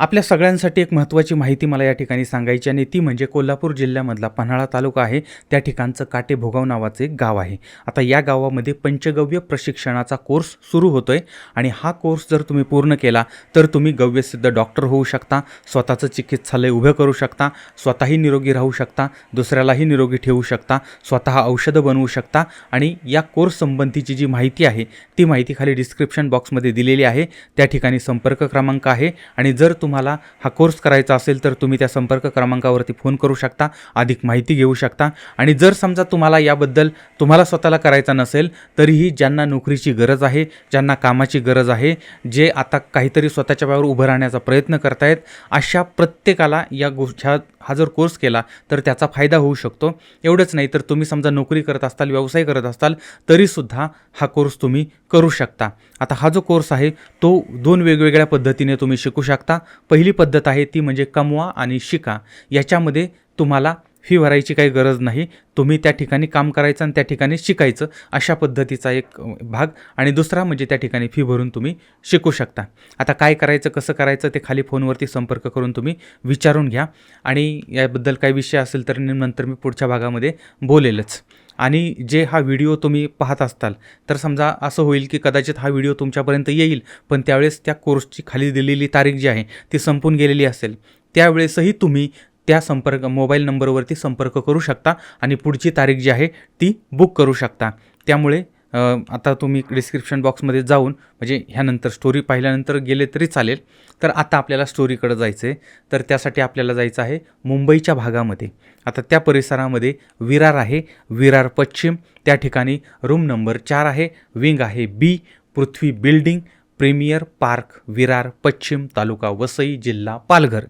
आपल्या सगळ्यांसाठी एक महत्त्वाची माहिती मला या ठिकाणी सांगायची आणि ती म्हणजे कोल्हापूर जिल्ह्यामधला पन्हाळा तालुका आहे. त्या ठिकाणचं काटेभोगाव नावाचं एक गाव आहे. आता या गावामध्ये पंचगव्य प्रशिक्षणाचा कोर्स सुरू होतो आहे आणि हा कोर्स जर तुम्ही पूर्ण केला तर तुम्ही गव्यसिद्ध डॉक्टर होऊ शकता स्वतःचं चिकित्सालय उभं करू शकता स्वतःही निरोगी राहू शकता दुसऱ्यालाही निरोगी ठेवू शकता स्वतः औषधं बनवू शकता आणि या कोर्स संबंधीची जी माहिती आहे ती माहिती खाली डिस्क्रिप्शन बॉक्समध्ये दिलेली आहे. त्या ठिकाणी संपर्क क्रमांक आहे आणि जर तुम्हाला हा कोर्स करायचा असेल तर तुम्ही त्या संपर्क क्रमांकावरती फोन करू शकता अधिक माहिती घेऊ शकता. आणि जर समजा तुम्हाला याबद्दल तुम्हाला स्वतःला करायचा नसेल तरीही ज्यांना नोकरीची गरज आहे ज्यांना कामाची गरज आहे जे आता काहीतरी स्वतःच्या पायावर उभं राहण्याचा प्रयत्न करतायत अशा प्रत्येकाला या गोष्टी हा जर कोर्स केला तर त्याचा फायदा होऊ शकतो. एवढंच नाही तर तुम्ही समजा नोकरी करत असताल व्यवसाय करत असताल तरीसुद्धा हा कोर्स तुम्ही करू शकता. आता हा जो कोर्स आहे तो दोन वेगवेगळ्या पद्धतीने तुम्ही शिकू शकता. पहिली पद्धत आहे ती म्हणजे कमवा आणि शिका. याच्यामध्ये तुम्हाला फी भरायची काही गरज नाही. तुम्ही त्या ठिकाणी काम करायचं आणि त्या ठिकाणी शिकायचं अशा पद्धतीचा एक भाग. आणि दुसरा म्हणजे त्या ठिकाणी फी भरून तुम्ही शिकू शकता. आता काय करायचं कसं करायचं ते खाली फोनवरती संपर्क करून तुम्ही विचारून घ्या. आणि याबद्दल काही विषय असेल तर नंतर मी पुढच्या भागामध्ये बोलेलच. आणि जे हा व्हिडिओ तुम्ही पाहत असताल तर समजा असं होईल की कदाचित हा व्हिडिओ तुमच्यापर्यंत येईल पण त्यावेळेस त्या कोर्सची खाली दिलेली तारीख जी आहे ती संपून गेलेली असेल. त्यावेळेसही तुम्ही त्या संपर्क मोबाईल नंबरवरती संपर्क करू शकता आणि पुढची तारीख जी आहे ती बुक करू शकता. त्यामुळे आता तुम्ही डिस्क्रिप्शन बॉक्समध्ये जाऊन म्हणजे ह्यानंतर स्टोरी पाहिल्यानंतर गेले तरी चालेल. तर आता आपल्याला स्टोरीकडे जायचं आहे तर त्यासाठी आपल्याला जायचं आहे मुंबईच्या भागामध्ये. आता त्या परिसरामध्ये विरार आहे. विरार पश्चिम. त्या ठिकाणी रूम नंबर चार आहे. विंग आहे B Prithvi building premier park Virar पश्चिम तालुका वसई जिल्हा पालघर.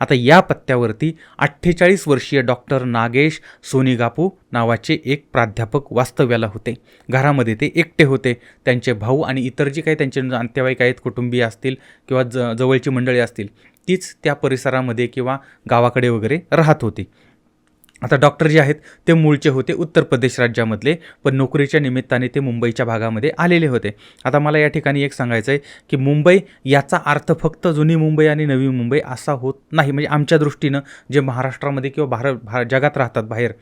आता या पत्त्यावरती अठ्ठेचाळीस वर्षीय डॉक्टर नागेश सोनिगापू नावाचे एक प्राध्यापक वास्तव्याला होते. घरामध्ये ते एकटे होते. त्यांचे भाऊ आणि इतर जी काही त्यांचे नातेवाईक आहेत कुटुंबीय असतील किंवा ज जवळची मंडळी असतील तीच त्या परिसरामध्ये किंवा गावाकडे वगैरे राहत होती. आता डॉक्टर जे आहेत ते मूळचे होते उत्तर प्रदेश राज्यामधले पण नोकरीच्या निमित्ताने ते मुंबईच्या भागामध्ये आलेले होते. आता मला या ठिकाणी एक सांगायचं आहे की मुंबई याचा अर्थ फक्त जुनी मुंबई आणि नवी मुंबई असा होत नाही. म्हणजे आमच्या दृष्टीनं जे महाराष्ट्रामध्ये किंवा भारत भार जगात राहतात बाहेर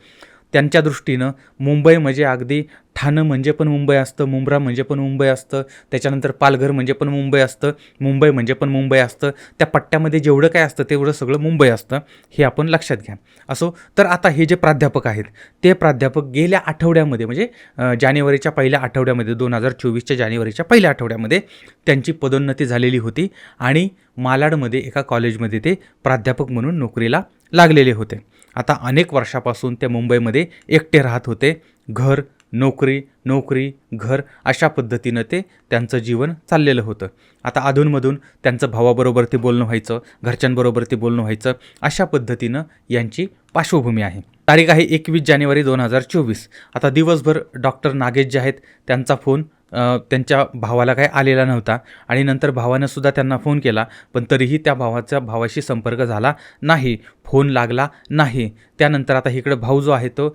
त्यांच्या दृष्टीनं मुंबई म्हणजे अगदी ठाणं म्हणजे पण मुंबई असतं मुंब्रा म्हणजे पण मुंबई असतं त्याच्यानंतर पालघर म्हणजे पण मुंबई असतं मुंबई म्हणजे पण मुंबई असतं. त्या पट्ट्यामध्ये जेवढं काय असतं तेवढं सगळं मुंबई असतं हे आपण लक्षात घ्या. असो तर आता हे जे प्राध्यापक आहेत ते प्राध्यापक गेल्या आठवड्यामध्ये म्हणजे जानेवारीच्या पहिल्या आठवड्यामध्ये दोन हजार चोवीसच्या जानेवारीच्या पहिल्या आठवड्यामध्ये त्यांची पदोन्नती झालेली होती आणि मालाडमध्ये एका कॉलेजमध्ये ते प्राध्यापक म्हणून नोकरीला लागलेले होते. आता अनेक वर्षापासून ते मुंबईमध्ये एकटे राहत होते. घर नोकरी नोकरी घर अशा पद्धतीनं ते त्यांचं जीवन चाललेलं होतं. आता अधूनमधून त्यांचं भावाबरोबर ते बोलणं व्हायचं घरच्यांबरोबर ते बोलणं व्हायचं अशा पद्धतीनं यांची पार्श्वभूमी आहे. तारीख आहे एकवीस जानेवारी दोन हजार चोवीस. आता दिवसभर डॉक्टर नागेश जे आहेत त्यांचा फोन त्यांच्या भावाला काही आलेला नव्हता आणि नंतर भावानं सुद्धा त्यांना फोन केला पण तरीही त्या भावाचा भावाशी संपर्क झाला नाही फोन लागला नाही. त्यानंतर आता इकडं भाऊ जो आहे तो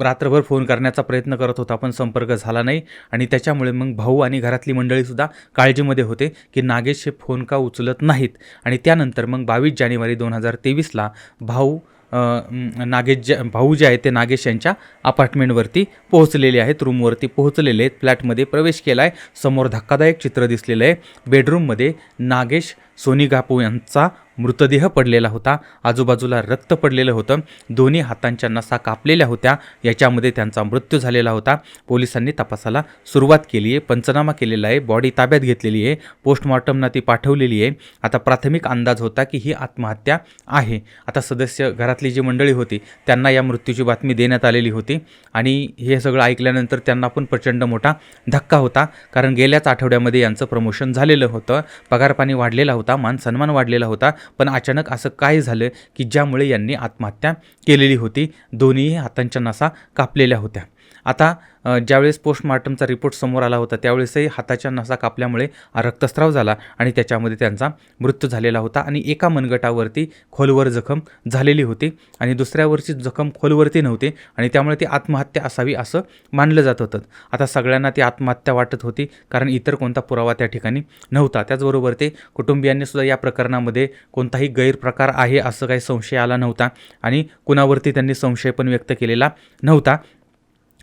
रात्रभर फोन करण्याचा प्रयत्न करत होता पण संपर्क झाला नाही. आणि त्याच्यामुळे मग भाऊ आणि घरातली मंडळीसुद्धा काळजीमध्ये होते की नागेश हे फोन का उचलत नाहीत. आणि त्यानंतर मग बावीस जानेवारी दोन हजार तेवीसला भाऊ नागेश जे भाऊ जे आहेत ते नागेश यांच्या अपार्टमेंटवरती पोहोचलेले आहेत. रूमवरती पोहोचलेले आहेत. फ्लॅटमध्ये प्रवेश केला आहे समोर धक्कादायक चित्र दिसलेलं आहे. बेडरूममध्ये नागेश सोनी गापू यांचा मृतदेह पडलेला होता. आजूबाजूला रक्त पडलेलं होतं. दोन्ही हातांच्या नसा कापलेल्या होत्या. याच्यामध्ये त्यांचा मृत्यू झालेला होता. पोलिसांनी तपासाला सुरुवात केली आहे. पंचनामा केलेला आहे. बॉडी ताब्यात घेतलेली आहे. पोस्टमॉर्टमना ती पाठवलेली आहे. आता प्राथमिक अंदाज होता की ही आत्महत्या आहे. आता सदस्य घरातली जी मंडळी होती त्यांना या मृत्यूची बातमी देण्यात आलेली होती. आणि हे सगळं ऐकल्यानंतर त्यांना पण प्रचंड मोठा धक्का होता. कारण गेल्याच आठवड्यामध्ये यांचं प्रमोशन झालेलं होतं. पगारपाणी वाढलेला होता. मान सन्मान वाढलेला होता पण अचानक असं काय झालं की ज्यामुळे यांनी आत्महत्या केलेली होती? दोन्ही हातांच्या नसा कापलेल्या होत्या. आता ज्यावेळेस पोस्टमार्टमचा रिपोर्ट समोर आला होता त्यावेळेसही हाताच्या नसा कापल्यामुळे रक्तस्राव झाला आणि त्याच्यामध्ये त्यांचा मृत्यू झालेला होता आणि एका मनगटावरती खोलवर जखम झालेली होती आणि दुसऱ्यावरची जखम खोलवरती नव्हती आणि त्यामुळे ती आत्महत्या असावी असं मानलं जात होतं. आता सगळ्यांना ती आत्महत्या वाटत होती कारण इतर कोणता पुरावा त्या ठिकाणी नव्हता. त्याचबरोबर ते कुटुंबियांनी सुद्धा या प्रकरणामध्ये कोणताही गैरप्रकार आहे असं काही संशय आला नव्हता आणि कुणावरती त्यांनी संशय पण व्यक्त केलेला नव्हता.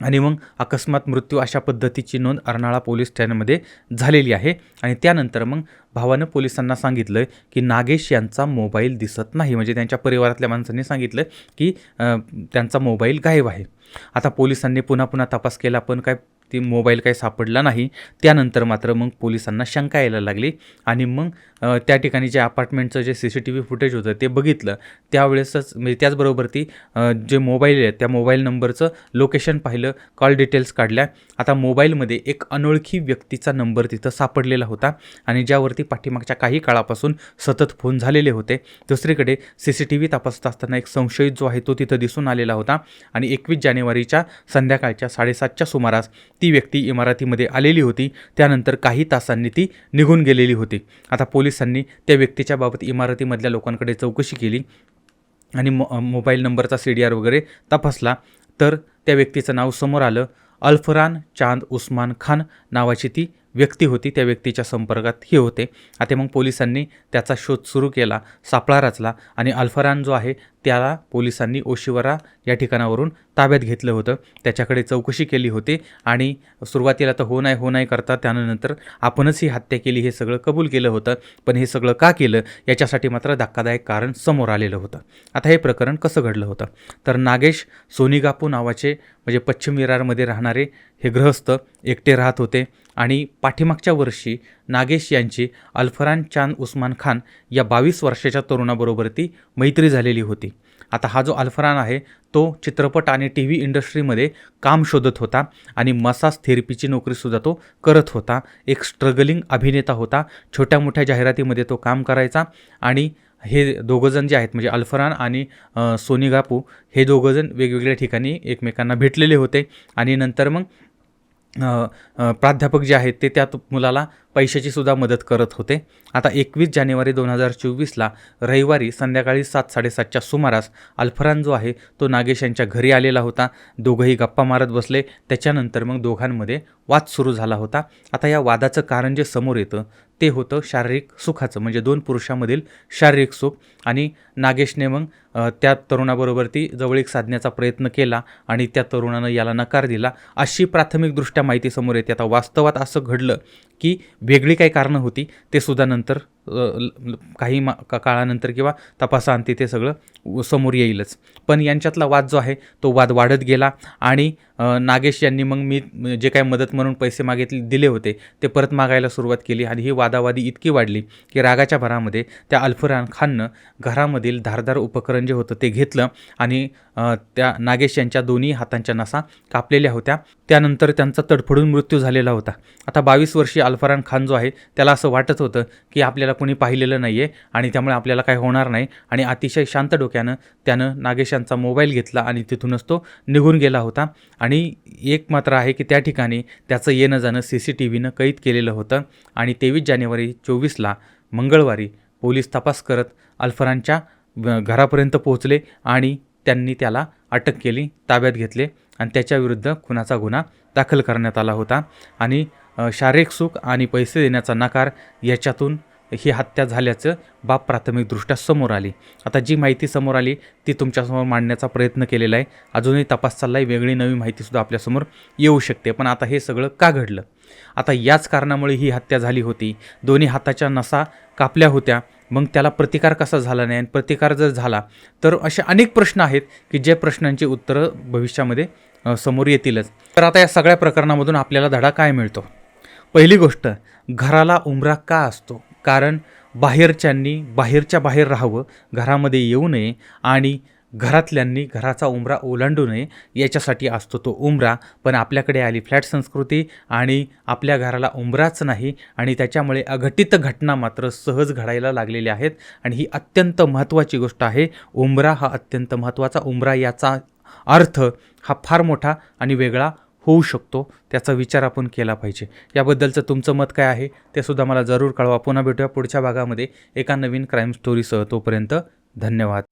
आणि मग अकस्मात मृत्यू अशा पद्धतीची नोंद अर्नाळा पोलीस ठाण्यामध्ये झालेली आहे. आणि त्यानंतर मग भावानं पोलिसांना सांगितलं की नागेश यांचा मोबाईल दिसत नाही. म्हणजे त्यांच्या परिवारातल्या माणसांनी सांगितलं की त्यांचा मोबाईल गायब आहे. आता पोलिसांनी पुन्हा पुन्हा तपास केला पण काय ती मोबाईल काही सापडला नाही. त्यानंतर मात्र मग पोलिसांना शंका यायला लागली आणि मग त्या ठिकाणी जे अपार्टमेंटचं जे C C T V footage होतं ते बघितलं. त्यावेळेसच म्हणजे त्याचबरोबर ती जे मोबाईल आहे त्या मोबाईल नंबरचं लोकेशन पाहिलं कॉल डिटेल्स काढल्या. आता मोबाईलमध्ये एक अनोळखी व्यक्तीचा नंबर तिथं सापडलेला होता आणि ज्यावरती पाठीमागच्या काही काळापासून सतत फोन झालेले होते. दुसरीकडे सी सी टी व्ही तपासत असताना एक संशयित जो आहे तो तिथं दिसून आलेला होता आणि एकवीस जानेवारीच्या संध्याकाळच्या साडेसातच्या सुमारास ती व्यक्ती इमारतीमध्ये आलेली होती. त्यानंतर काही तासांनी ती निघून गेलेली होती. आता पोलिसांनी त्या व्यक्तीच्या बाबत इमारतीमधल्या लोकांकडे चौकशी केली आणि मो मोबाईल नंबरचा सी डी आर वगैरे तपासला. तर त्या व्यक्तीचं नाव समोर आलं. अल्फरान चांद उस्मान खान नावाची ती व्यक्ती होती त्या व्यक्तीच्या संपर्कात हे होते. आता मग पोलिसांनी त्याचा शोध सुरू केला सापळा रचला आणि अल्फरान जो आहे त्याला पोलिसांनी ओशिवरा या ठिकाणावरून ताब्यात घेतलं होतं. त्याच्याकडे चौकशी केली होती आणि सुरुवातीला तर हो नाही हो नाही करता त्यानंतर आपणच ही हत्या केली हे सगळं कबूल केलं होतं. पण हे सगळं का केलं? याच्यासाठी मात्र धक्कादायक कारण समोर आलेलं होतं. आता हे प्रकरण कसं घडलं होतं? तर नागेश सोनीगापू नावाचे म्हणजे पश्चिम विरारमध्ये राहणारे हे गृहस्थ एकटे राहत होते. आणि पाठीमागच्या वर्षी नागेश यांची अल्फरान चांद उस्मान खान या बावीस वर्षाच्या तरुणाबरोबर ती मैत्री झालेली होती. आता हा जो अल्फरान आहे तो चित्रपट आणि टी व्ही इंडस्ट्रीमध्ये काम शोधत होता आणि मसाज थेरपीची नोकरीसुद्धा तो करत होता. एक स्ट्रगलिंग अभिनेता होता. छोट्या मोठ्या जाहिरातीमध्ये तो काम करायचा आणि हे दोघंजण जे आहेत म्हणजे अल्फरान आणि सोनी गापू हे दोघंजण वेगवेगळ्या ठिकाणी एकमेकांना भेटलेले होते आणि नंतर मग प्राध्यापक जे आहेत ते त्या मुलाला पैशाची सुद्धा मदत करत होते. आता एकवीस जानेवारी दोन हजार चोवीसला रविवारी संध्याकाळी सात साडेसातच्या सुमारास अल्फरान जो आहे तो नागेश यांच्या घरी आलेला होता. दोघंही गप्पा मारत बसले. त्याच्यानंतर मग दोघांमध्ये वाद सुरू झाला होता. आता या वादाचं कारण जे समोर येतं ते होतं शारीरिक सुखाचं. म्हणजे दोन पुरुषामधील शारीरिक सुख आणि नागेशने मग त्या तरुणाबरोबर ती जवळीक साधण्याचा प्रयत्न केला आणि त्या तरुणानं याला नकार दिला. अशी प्राथमिकदृष्ट्या माहिती समोर येते. आता वास्तवात असं घडलं की वेगळी काही कारणं होती ते सुद्धा नंतर काही मा का काळानंतर किंवा तपासाअंती ते सगळं समोर येईलच. पण यांच्यातला वाद जो आहे तो वाद वाढत गेला आणि नागेश यांनी मग मी जे काही मदत म्हणून पैसे मागितले दिले होते ते परत मागायला सुरुवात केली आणि ही वादावादी इतकी वाढली की रागाच्या भरामध्ये त्या अल्फरान खाननं घरामधील धारदार उपकरण जे होतं ते घेतलं आणि त्या नागेश यांच्या दोन्ही हातांच्या नसा कापलेल्या होत्या. त्यानंतर त्यांचा तडफडून मृत्यू झालेला होता. आता बावीस वर्षीय अल्फरान खान जो आहे त्याला असं वाटत होतं की आपल्याला कोणी पाहिलेलं नाही आहे आणि त्यामुळे आपल्याला काही होणार नाही. आणि अतिशय शांत डोक्यानं त्यानं नागेश यांचा मोबाईल घेतला आणि तिथूनच तो निघून गेला होता. आणि एक मात्र आहे की त्या ठिकाणी त्याचं येणं जाणं सी सी टी व्हीनं कैद केलेलं होतं. आणि तेवीस जानेवारी चोवीसला मंगळवारी पोलीस तपास करत अल्फरानच्या घरापर्यंत पोहोचले आणि त्यांनी त्याला अटक केली ताब्यात घेतले आणि त्याच्याविरुद्ध खुनाचा गुन्हा दाखल करण्यात आला होता. आणि शारीरिक सुख आणि पैसे देण्याचा नकार याच्यातून ही हत्या झाल्याचं बाब प्राथमिकदृष्ट्या समोर आली. आता जी माहिती समोर आली ती तुमच्यासमोर मांडण्याचा प्रयत्न केलेला आहे. अजूनही तपास चालला आहे वेगळी नवी माहितीसुद्धा आपल्यासमोर येऊ शकते. पण आता हे सगळं का घडलं? आता याच कारणामुळे ही हत्या झाली होती. दोन्ही हाताच्या नसा कापल्या होत्या. मग त्याला प्रतिकार कसा झाला नाही? आणि प्रतिकार जर झाला तर असे अनेक प्रश्न आहेत की जे प्रश्नांची उत्तरं भविष्यामध्ये समोर येतीलच. तर आता या सगळ्या प्रकरणामधून आपल्याला धडा काय मिळतो? पहिली गोष्ट घराला उमरा का असतो? कारण बाहेरच्यांनी बाहेरच्या बाहेर राहावं घरामध्ये येऊ नये आणि घरातल्यांनी घराचा उमरा ओलांडू नये याच्यासाठी असतो तो उमरा. पण आपल्याकडे आली फ्लॅट संस्कृती आणि आपल्या घराला उमराच नाही आणि त्याच्यामुळे अघटित घटना मात्र सहज घडायला लागलेल्या आहेत आणि ही अत्यंत महत्त्वाची गोष्ट आहे. उमरा हा अत्यंत महत्त्वाचा उमरा याचा अर्थ हा फार मोठा आणि वेगळा होऊ शकतो त्याचा विचार आपण केला पाहिजे. याबद्दलचं तुमचं मत काय आहे ते सुद्धा मला जरूर कळवा. पुन्हा भेटूया पुढच्या भागामध्ये एका नवीन क्राईम स्टोरीसह तोपर्यंत धन्यवाद.